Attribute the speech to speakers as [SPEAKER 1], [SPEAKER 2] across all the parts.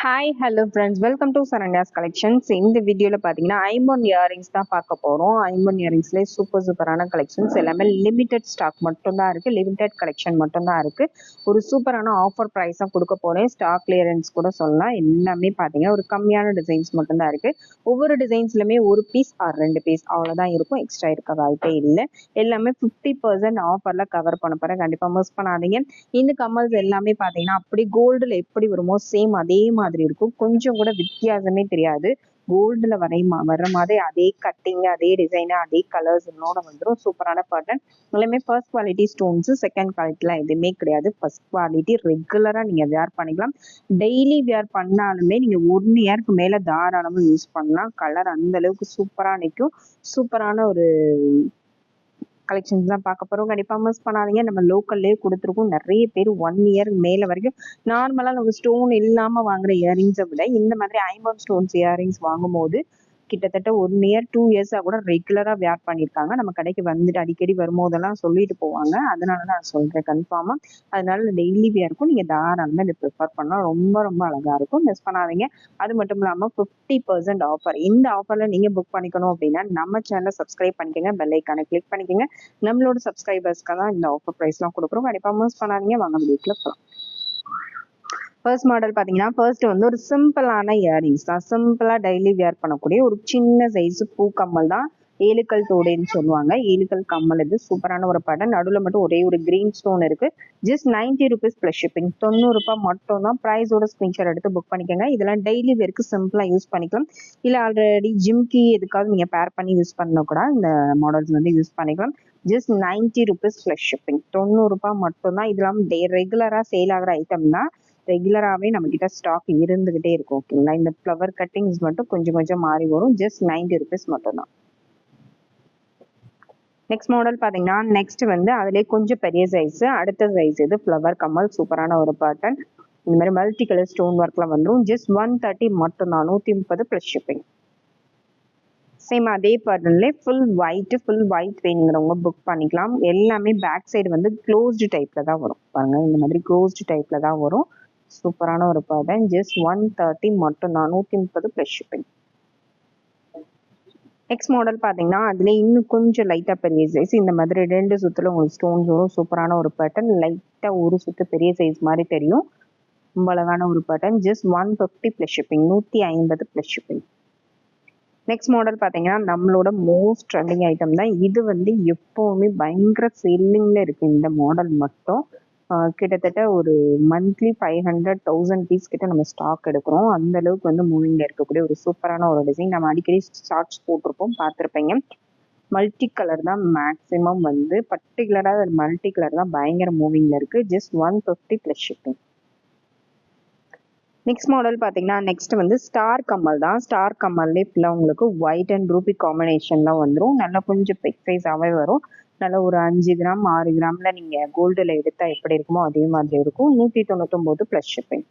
[SPEAKER 1] Hi hello friends welcome to Saranya's collections இந்த வீடியோவில் பார்த்தீங்கன்னா ஐமோன் இயரிங்ஸ் தான் பார்க்க போகிறோம் ஐமோன் இயரிங்ஸ்லேயே சூப்பர் சூப்பரான கலெக்ஷன்ஸ் எல்லாமே லிமிடெட் ஸ்டாக் மட்டும்தான் இருக்குது லிமிடெட் கலெக்ஷன் மட்டும்தான் இருக்குது ஒரு சூப்பரான ஆஃபர் ப்ரைஸ் தான் கொடுக்க போகிறேன் ஸ்டாக் கிளியரன்ஸ் கூட சொல்லலாம். எல்லாமே பார்த்தீங்கன்னா ஒரு கம்மியான டிசைன்ஸ் மட்டும்தான் இருக்குது ஒவ்வொரு டிசைன்ஸ்லையுமே ஒரு பீஸ் ஆர் ரெண்டு பீஸ் அவ்வளோதான் இருக்கும். எக்ஸ்ட்ரா இருக்க வாய்ப்பே இல்லை. எல்லாமே ஃபிஃப்டி பர்சன்ட் ஆஃபரில் கவர் பண்ண போகிறேன் கண்டிப்பாக மிஸ் பண்ணாதீங்க. இந்த கம்மல்ஸ் எல்லாமே பார்த்தீங்கன்னா அப்படி கோல்டில் எப்படி வருமோ சேம் அதே மாதிரி மாதிரி இருக்கும். கொஞ்சம் கூட வித்தியாசமே தெரியாது. கோல்டில் வரை வர்ற மாதிரி அதே கட்டிங் அதே டிசைனு அதே கலர்ஸ் என்னோட வந்துடும் சூப்பரான பேட்டர்ன் எல்லாமே ஃபர்ஸ்ட் குவாலிட்டி ஸ்டோன்ஸு செகண்ட் குவாலிட்டிலாம் எதுவுமே கிடையாது. ஃபர்ஸ்ட் குவாலிட்டி ரெகுலராக நீங்கள் வேர் பண்ணிக்கலாம். டெய்லி வேர் பண்ணாலுமே நீங்கள் ஒன் இயருக்கு மேலே தாராளமாக யூஸ் பண்ணலாம். கலர் அந்த அளவுக்கு சூப்பராக நிற்கும் சூப்பரான ஒரு கலெக்ஷன்ஸ் தான் பார்க்க போகிறோம் கண்டிப்பாக மிஸ் பண்ணாதீங்க. நம்ம லோக்கல்லே கொடுத்துருக்கோம். நிறைய பேர் ஒன் இயர் மேலே வரைக்கும் நார்மலாக நம்ம ஸ்டோன் இல்லாமல் வாங்குற இயரிங்ஸை விட இந்த மாதிரி ஐம்பது ஸ்டோன்ஸ் இயரிங்ஸ் வாங்கும்போது கிட்டத்தட்ட ஒன் இயர் டூ இயர்ஸாக கூட ரெகுலராக வேர் பண்ணியிருக்காங்க நம்ம கடைக்கு வந்துட்டு அடிக்கடி வரும்போதெல்லாம் சொல்லிட்டு போவாங்க. அதனால தான் நான் சொல்கிறேன் கன்ஃபார்மாக அதனால டெய்லி வேருக்கும் நீங்கள் தாராளமாக இதை ப்ரிஃபர் பண்ணால் ரொம்ப ரொம்ப அழகாக இருக்கும். மிஸ் பண்ணாதீங்க. அது மட்டும் இல்லாமல் ஃபிஃப்டி பர்சன்ட் ஆஃபர் இந்த ஆஃபரில் நீங்கள் புக் பண்ணிக்கணும் அப்படின்னா நம்ம சேனலை சப்ஸ்கிரைப் பண்ணிக்கோங்க. பெல் ஐக்கானை கிளிக் பண்ணிக்கோங்க. நம்மளோட சப்ஸ்கிரைபர்ஸ்க்கு தான் இந்த ஆஃபர் ப்ரைஸ்லாம் கொடுக்குறோம். கண்டிப்பாக மிஸ் பண்ணாதீங்க. வாங்க வீட்டில் போகலாம் ஃபர்ஸ்ட் மாடல் பார்த்தீங்கன்னா ஃபர்ஸ்ட் வந்து ஒரு சிம்பிளான இயரிங்ஸ் தான். சிம்பிளாக டெய்லி வியர் பண்ணக்கூடிய ஒரு சின்ன சைஸ் பூ கம்மல் தான். ஏழுக்கல் தோடைன்னு சொல்லுவாங்க. ஏழுக்கல் கம்மல் இது. சூப்பரான ஒரு படம் நடுவில் மட்டும் ஒரே ஒரு கிரீன் ஸ்டோன் இருக்கு. Just ninety rupees plus shipping தொண்ணூறு ரூபாய் மட்டும் தான் ப்ரைஸோட ஸ்கிரீன்ஷாட் எடுத்து புக் பண்ணிக்கோங்க. இதெல்லாம் டெய்லி வேருக்கு சிம்பிளாக யூஸ் பண்ணிக்கலாம். இல்லை ஆல்ரெடி ஜிம்கி எதுக்காவது நீங்கள் பேர் பண்ணி யூஸ் பண்ண கூட இந்த மாடல்ஸ் வந்து யூஸ் பண்ணிக்கலாம். Just ninety rupees plus shipping தொண்ணூறு மட்டும் தான். இதெல்லாம் ரெகுலராக சேல் ஆகிற ஐட்டம் தான். ரெகுலராகவே நம்ம கிட்ட ஸ்டாக் இருந்துகிட்டே இருக்கும் ஓகேங்களா இந்த ஃப்ளவர் கட்டிங்ஸ் மட்டும் கொஞ்சம் கொஞ்சம் மாறி வரும். ஜஸ்ட் நைன்டி ருபீஸ் மட்டும் தான் நெக்ஸ்ட் மாடல் பார்த்தீங்கன்னா நெக்ஸ்ட் வந்து அதுலேயே கொஞ்சம் பெரிய சைஸ் அடுத்த சைஸ் இது ஃப்ளவர் கம்மல் சூப்பரான ஒரு பேட்டர்ன் இந்த மாதிரி மல்டி கலர் ஸ்டோன் ஒர்க்கில் வந்துடும் ஜஸ்ட் ஒன் தேர்ட்டி மட்டும் தான் நூற்றி முப்பது ப்ளஸ் ஷிப்பிங் சேம் அதே பேட்டர்ன்லேயே ஃபுல் ஒயிட் ஃபுல் ஒயிட் வேணுங்கிறவங்க புக் பண்ணிக்கலாம். எல்லாமே பேக் சைடு வந்து க்ளோஸ்டு டைப்பில் தான் வரும். பாருங்கள் இந்த மாதிரி க்ளோஸ்டு டைப்பில் தான் வரும். சூப்பரான ஒரு பேட்டர்ன் ஜஸ்ட் ஒன் தேர்ட்டி மட்டும் தான் நூற்றி முப்பது ப்ளஸ் ஷிப்பிங் நெக்ஸ்ட் மாடல் பார்த்தீங்கன்னா அதுல இன்னும் கொஞ்சம் லைட்டாக பெரிய சைஸ் இந்த மாதிரி ரெண்டு சுத்துல உங்களுக்கு ஸ்டோன்ஸ் வரும் சூப்பரான ஒரு பேட்டர்ன் லைட்டாக ஒரு சுத்து பெரிய சைஸ் மாதிரி தெரியும். ரொம்ப அழகான ஒரு pattern just one fifty plus shipping நூற்றி ஐம்பது ப்ளஸ் ஷிப்பிங் நெக்ஸ்ட் மாடல் பார்த்தீங்கன்னா நம்மளோட மோஸ்ட் ட்ரெண்டிங் ஐட்டம் தான். இது வந்து எப்போவுமே பயங்கர செல்லிங்ல இருக்குது இந்த மாடல் மட்டும். கிட்டத்தட்ட ஒரு monthly five hundred thousand piece கிட்ட நம்ம ஸ்டாக் எடுக்கிறோம். அந்த அளவுக்கு வந்து மூவிங்கில் இருக்கக்கூடிய ஒரு சூப்பரான ஒரு டிசைன் நம்ம அடிக்கடி ஷார்ட்ஸ் போட்டிருப்போம் பார்த்துருப்பீங்க. மல்டி கலர் தான் மேக்ஸிமம் வந்து பர்டிகுலராக மல்டி கலர் தான் பயங்கர மூவிங்கில் இருக்குது just one fifty plus shipping next model பார்த்தீங்கன்னா நெக்ஸ்ட் வந்து ஸ்டார் கம்மல் தான். ஸ்டார் கம்மல்லே ஃபுல்லாக உங்களுக்கு ஒயிட் அண்ட் ரூபி காம்பினேஷன்லாம் வந்துடும் நல்லா கொஞ்சம் பிக் சைஸாகவே வரும். நல்லா ஒரு அஞ்சு கிராம் ஆறு கிராமில் நீங்கள் கோல்டில் எடுத்தால் எப்படி இருக்குமோ அதே மாதிரி இருக்கும். நூற்றி தொண்ணூத்தொம்போது ப்ளஸ் ஷிப்பிங்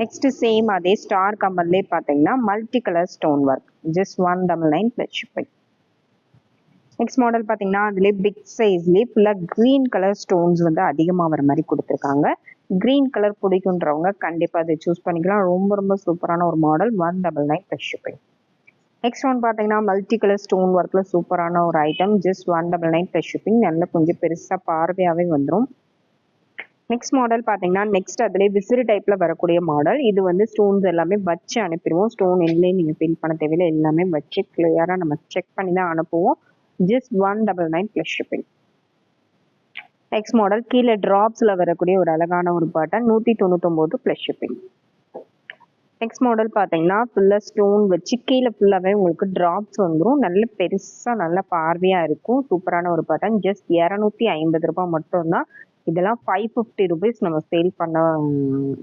[SPEAKER 1] நெக்ஸ்ட் சேம் அதே ஸ்டார் கம்மல்லே பார்த்தீங்கன்னா multi colour stone work just one double nine plus shipping next model பார்த்தீங்கன்னா அதுலேயே பிக் சைஸ்லேயே ஃபுல்லாக க்ரீன் கலர் ஸ்டோன்ஸ் வந்து அதிகமாக வர மாதிரி கொடுத்துருக்காங்க. க்ரீன் கலர் பிடிக்குன்றவங்க கண்டிப்பாக அதை சூஸ் பண்ணிக்கலாம். ரொம்ப ரொம்ப சூப்பரான ஒரு model one double nine plus shipping next one பார்த்தீங்கன்னா மல்டி கலர் ஸ்டோன் ஒர்க்கில் சூப்பரான ஒரு item just one double nine plus shipping நல்லா கொஞ்சம் பெருசாக பார்வையாகவே வந்துடும் நெக்ஸ்ட் மாடல் பார்த்தீங்கன்னா நெக்ஸ்ட் அதிலே விசிறு டைப்பில் வரக்கூடிய மாடல் இது வந்து ஸ்டோன்ஸ் எல்லாமே வச்சு அனுப்பிடுவோம். ஸ்டோன் எல்லாம் நீங்கள் ஃபில் பண்ண தேவையில்லை. எல்லாமே வச்சு கிளியராக நம்ம செக் பண்ணி தான் அனுப்புவோம். Just one double nine plus shipping next model கீழே ட்ராப்ஸில் வரக்கூடிய ஒரு அழகான ஒரு பாட்டன் நூற்றி தொண்ணூத்தொம்போது ப்ளஸ் ஷிப்பிங் நெக்ஸ்ட் மாடல் பார்த்தீங்கன்னா ஃபுல்லாக ஸ்டோன் வச்சு கீழே ஃபுல்லாகவே உங்களுக்கு ட்ராப்ஸ் வந்துடும் நல்ல பெருசாக நல்ல பார்வையாக இருக்கும். சூப்பரான ஒரு பேட்டர்ன் ஜஸ்ட் இரநூத்தி ஐம்பது ரூபாய் மட்டும்தான். இதெல்லாம் ஃபைவ் ஃபிஃப்டி ருபீஸ் நம்ம சேல் பண்ண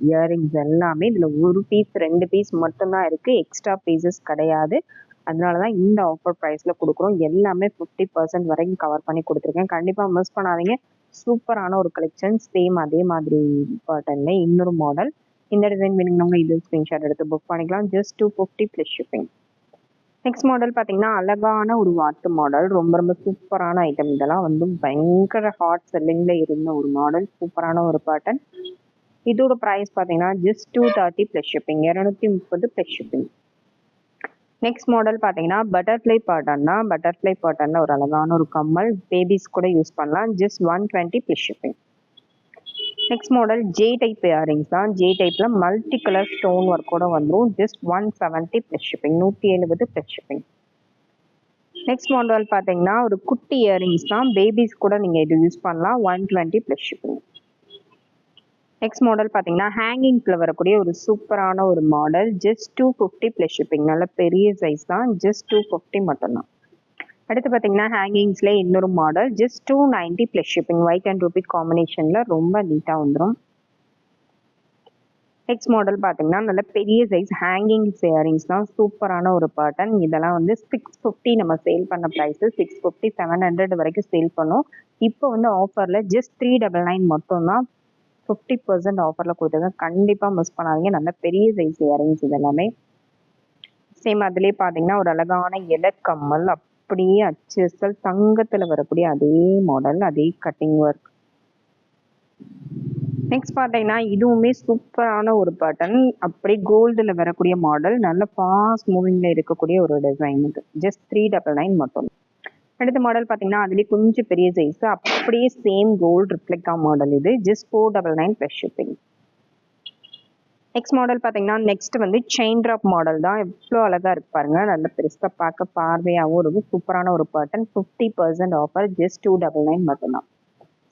[SPEAKER 1] இயரிங்ஸ் எல்லாமே. இதில் ஒரு பீஸ் ரெண்டு பீஸ் மட்டும்தான் இருக்குது எக்ஸ்ட்ரா பீசஸ் கிடையாது. அதனால தான் இந்த ஆஃபர் ப்ரைஸில் கொடுக்குறோம். எல்லாமே ஃபிஃப்டி பர்சன்ட் வரைக்கும் கவர் பண்ணி கொடுத்துருக்கேன். கண்டிப்பாக மிஸ் பண்ணாதீங்க. சூப்பரான ஒரு கலெக்ஷன் சேம் அதே மாதிரி பேட்டர்னில் இன்னொரு மாடல் இந்த டிசைன் வேணுங்கிறவங்க இது ஸ்க்ரீன்ஷாட் எடுத்து புக் பண்ணிக்கலாம். Just two fifty plus shipping next model பார்த்தீங்கன்னா அழகான ஒரு வாட்டு மாடல் ரொம்ப ரொம்ப சூப்பரான ஐட்டம் இதெல்லாம் வந்து பயங்கர ஹாட் செல்லிங்கில் இருந்த ஒரு மாடல் சூப்பரான ஒரு பேட்டர்ன் இதோட ப்ரைஸ் பார்த்தீங்கன்னா just two thirty plus shipping இரநூத்தி முப்பது ப்ளஸ் ஷிப்பிங் நெக்ஸ்ட் மாடல் பார்த்தீங்கன்னா பட்டர்ஃப்ளை பாட்டன் பட்டர்ஃப்ளை பாட்டனில் ஒரு அழகான ஒரு கம்மல். பேபிஸ் கூட யூஸ் பண்ணலாம். Just one twenty plus shipping next model J type earrings தான். ஜே டைப்பில் மல்டி கலர் ஸ்டோன் ஒர்க்கோட வந்துடும் just one seventy plus shipping நூற்றி எழுபது ப்ளஸ் ஷிப்பிங் நெக்ஸ்ட் மாடல் பார்த்தீங்கன்னா ஒரு குட்டி இயரிங்ஸ் தான். பேபிஸ் கூட நீங்கள் இது யூஸ் பண்ணலாம். One twenty plus shipping next model பார்த்தீங்கன்னா ஹேங்கிங் ஹேங்கிங்ஸில் வரக்கூடிய ஒரு சூப்பரான ஒரு model just two fifty plus shipping நல்ல பெரிய சைஸ் தான். ஜஸ்ட் டூ ஃபிஃப்டி மட்டும்தான். அடுத்து பார்த்தீங்கன்னா ஹேங்கிங்ஸ்லேயே இன்னொரு model just two ninety plus shipping white and ruby காம்பினேஷனில் ரொம்ப நீட்டாக வந்துடும் நெக்ஸ்ட் மாடல் பார்த்தீங்கன்னா நல்ல பெரிய சைஸ் ஹேங்கிங்ஸ் இயரிங்ஸ் தான். சூப்பரான ஒரு பேட்டர்ன் இதெல்லாம் வந்து சிக்ஸ் ஃபிஃப்டி நம்ம சேல் பண்ண price six fifty seven hundred வரைக்கும் சேல் பண்ணோம். இப்போ வந்து ஆஃபரில் ஜஸ்ட் த்ரீ டபுள் நைன் மட்டும்தான் ஃபிஃப்டி பர்சன்ட் ஆஃபரில் கொடுத்துருங்க கண்டிப்பாக மிஸ் பண்ணாதீங்க. நல்ல பெரிய சைஸ் இயரிங்ஸ் இதெல்லாமே சேம் அதுலேயே பார்த்தீங்கன்னா ஒரு அழகான இலக்கம்மல் அப்படியே அச்சு அசல் தங்கத்தில் வரக்கூடிய அதே மாடல் அதே கட்டிங் ஒர்க் நெக்ஸ்ட் பார்த்தீங்கன்னா இதுவுமே சூப்பரான ஒரு பட்டன் அப்படியே கோல்டில் வரக்கூடிய மாடல் நல்ல ஃபாஸ்ட் மூவிங்கில் இருக்கக்கூடிய ஒரு டிசைன் இது. ஜஸ்ட் த்ரீ டபுள் நைன் மட்டும். அடுத்த மாடல் பார்த்தீங்கன்னா அதுலேயே கொஞ்சம் பெரிய சைஸ் அப்படியே சேம் கோல்டு ரிஃப்ளெக்டா மாடல் இது. Just four double nine plus shipping next model பார்த்தீங்கன்னா நெக்ஸ்ட் வந்து செயின் ட்ராப் மாடல் தான். எவ்வளோ அழகாக இருக்கு பாருங்க. நல்ல பெருசாக பார்க்க பார்வையாகவும் இருக்கும். சூப்பரான ஒரு button fifty percent offer just two double nine மட்டும்தான்.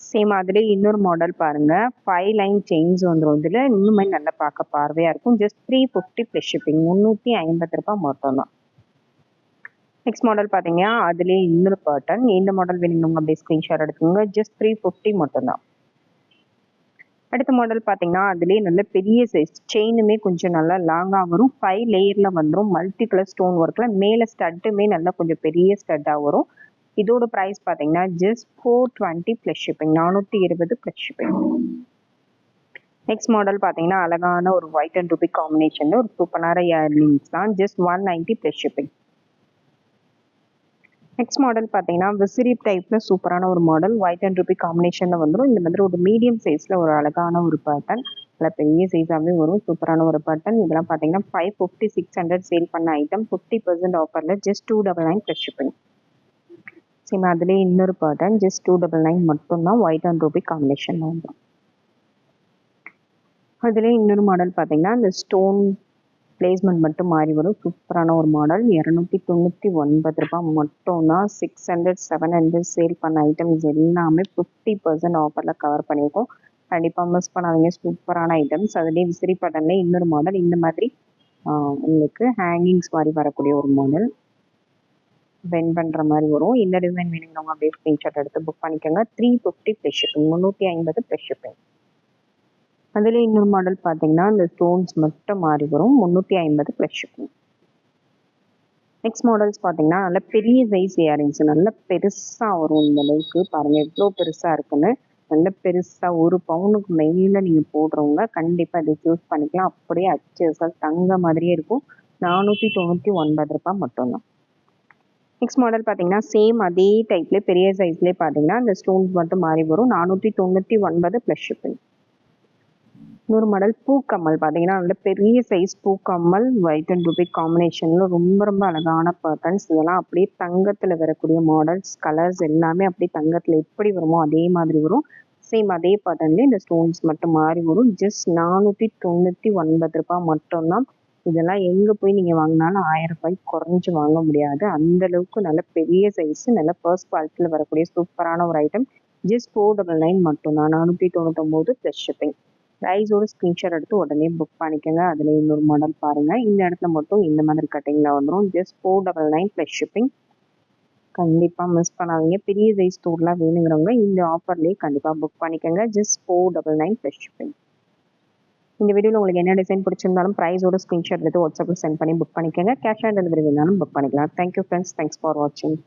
[SPEAKER 1] சேம் மாதிரி இன்னொரு மாடல் பாருங்க. ஃபைவ் லைன் செயின்ஸ் வந்துடும் இதில் இன்னுமே நல்லா பார்க்க பார்வையாக இருக்கும். Just three fifty plus shipping முந்நூற்றி ஐம்பது ரூபாய் மட்டும் தான் நெக்ஸ்ட் மாடல் பார்த்தீங்கன்னா அதுலேயே இன்னொரு பேட்டர்ன் இந்த மாடல் வேணுங்க அப்படியே ஸ்க்ரீன்ஷாட் எடுத்துக்கோங்க. ஜஸ்ட் த்ரீ ஃபிஃப்டி மட்டும்தான். அடுத்த மாடல் பார்த்தீங்கன்னா அதுலேயே நல்ல பெரிய சைஸ் செயினுமே கொஞ்சம் நல்லா லாங்காக வரும். ஃபைவ் லேயரில் வந்துடும் மல்டி கலர் ஸ்டோன் ஒர்க்கில் மேலே ஸ்டட்டுமே நல்லா கொஞ்சம் பெரிய ஸ்டட்டாக வரும். இதோட ப்ரைஸ் பார்த்தீங்கன்னா just four twenty plus shipping நானூற்றி இருபது ப்ளஸ் ஷிப்பிங் நெக்ஸ்ட் மாடல் பார்த்தீங்கன்னா அழகான ஒரு ஒயிட் அண்ட் ருபி காம்பினேஷனில் ஒரு சூப்பரான இயர்லிங்ஸ் தான் just one ninety plus shipping next model பார்த்தீங்கன்னா விசிறி டைப்பில் சூப்பரான ஒரு மாடல் ஒயிட் அண்ட் ரூபி காம்பினேஷனில் வந்துடும் இந்த மாதிரி ஒரு மீடியம் சைஸில் ஒரு அழகான ஒரு பேட்டர்ன் நல்லா பெரிய சைஸாகவே வரும். சூப்பரான ஒரு பேட்டர்ன் இதெல்லாம் பார்த்தீங்கன்னா five fifty six hundred sale பண்ண ஐட்டம் ஃபிஃப்டி பர்சன்ட் ஆஃபரில் just two double nine plus shipping same அதுலேயே இன்னொரு pattern just two double nine மட்டும்தான் ஒயிட் அண்ட் ரூபி காம்பினேஷனில் வந்துடும் அதுலேயே இன்னொரு மாடல் பார்த்தீங்கன்னா இந்த ஸ்டோன் பிளேஸ்மெண்ட் மட்டும் மாறி வரும். சூப்பரான ஒரு மாடல் இரநூத்தி தொண்ணூற்றி ஒன்பது ரூபாய் மட்டும்தான் six hundred seven hundred sale பண்ண ஐட்டம்ஸ் எல்லாமே ஃபிஃப்டி பர்சன்ட் ஆஃபரில் கவர் பண்ணியிருக்கோம். கண்டிப்பாக மிஸ் பண்ணாதீங்க. சூப்பரான ஐட்டம்ஸ் அதுலேயே விசிறி பட்டன்ல இன்னொரு மாடல் இந்த மாதிரி உங்களுக்கு ஹேங்கிங்ஸ் மாதிரி வரக்கூடிய ஒரு மாடல் வென் பண்ணுற மாதிரி வரும். இந்த டிசைன் வேணுங்கிறவங்க அப்படியே ஸ்க்ரீன்ஷாட் எடுத்து புக் பண்ணிக்கோங்க. த்ரீ ஃபிஃப்டி ப்ளஸ் ஷிப்பிங் முந்நூற்றி ஐம்பது ப்ளஸ் ஷிப்பிங் அதில் இன்னொரு மாடல் பார்த்தீங்கன்னா இந்த ஸ்டோன்ஸ் மட்டும் மாறி வரும். முந்நூற்றி ஐம்பது ப்ளஸ் இருக்கும் நெக்ஸ்ட் மாடல்ஸ் பார்த்தீங்கன்னா நல்ல பெரிய சைஸ் இயரிங்ஸ் நல்ல பெருசாக வரும் இந்த அளவுக்கு. பாருங்கள் எவ்வளோ பெருசாக இருக்குன்னு. நல்ல பெருசாக ஒரு பவுனுக்கு மேலே நீங்கள் போடுறவங்க கண்டிப்பாக இதை சூஸ் பண்ணிக்கலாம். அப்படியே அச்சு தங்க மாதிரியே இருக்கும். நானூற்றி தொண்ணூற்றி ஒன்பது ரூபாய் மட்டும்தான். நெக்ஸ்ட் மாடல் பார்த்தீங்கன்னா சேம் அதே டைப்லேயே பெரிய சைஸ்லேயே பார்த்தீங்கன்னா இந்த ஸ்டோன்ஸ் மட்டும் மாறி வரும். நானூற்றி தொண்ணூற்றி ஒன்பது ப்ளஸ் ஷிப்பிங் இன்னொரு மாடல் பூக்கம்மல் பார்த்தீங்கன்னா நல்ல பெரிய சைஸ் பூக்கம்மல் ஒயிட் அண்ட் ரூபி காம்பினேஷனில் ரொம்ப ரொம்ப அழகான பேட்டர்ன்ஸ் இதெல்லாம் அப்படியே தங்கத்தில் வரக்கூடிய மாடல்ஸ் கலர்ஸ் எல்லாமே அப்படியே தங்கத்தில் எப்படி வருமோ அதே மாதிரி வரும். சேம் அதே பேட்டர்ன்லேயே இந்த ஸ்டோன்ஸ் மட்டும் மாறி வரும். ஜஸ்ட் நானூற்றி தொண்ணூற்றி ஒன்பது ரூபாய் மட்டும்தான். இதெல்லாம் எங்கே போய் நீங்கள் வாங்கினாலும் ஆயிரம் ரூபாய்க்கு குறைஞ்சி வாங்க முடியாது. அந்த அளவுக்கு நல்ல பெரிய சைஸ் நல்ல ஃபர்ஸ்ட் குவாலிட்டியில் வரக்கூடிய சூப்பரான ஒரு item just four double nine மட்டும்தான். நானூற்றி தொண்ணூத்தொம்போது ப்ளஸ் ஷிப்பிங் ப்ரைஸோட ஸ்க்ரீன்ஷாட் எடுத்து உடனே புக் பண்ணிக்கோங்க. அதில் இன்னொரு மாடல் பாருங்கள் இந்த இடத்துல மட்டும் இந்த மாதிரி கட்டிங்கில் வந்துடும் just four double nine plus shipping கண்டிப்பாக மிஸ் பண்ணாதீங்க. பெரிய சைஸ் ஸ்டோர்லாம் வேணுங்கிறவங்க இந்த ஆஃபர்லேயே கண்டிப்பாக புக் பண்ணிக்கோங்க. Just four double nine plus shipping இந்த வீடியோவில் உங்களுக்கு என்ன டிசைன் பிடிச்சிருந்தாலும் ப்ரைஸோட ஸ்க்ரீன்ஷாட் எடுத்து வாட்ஸ்அப்பில் சென்ட் பண்ணி புக் பண்ணிக்கோங்க. கேஷ் ஆன் டெலிவரி வேணாலும் புக் பண்ணிக்கலாம். Thank you friends thanks for வாட்சிங்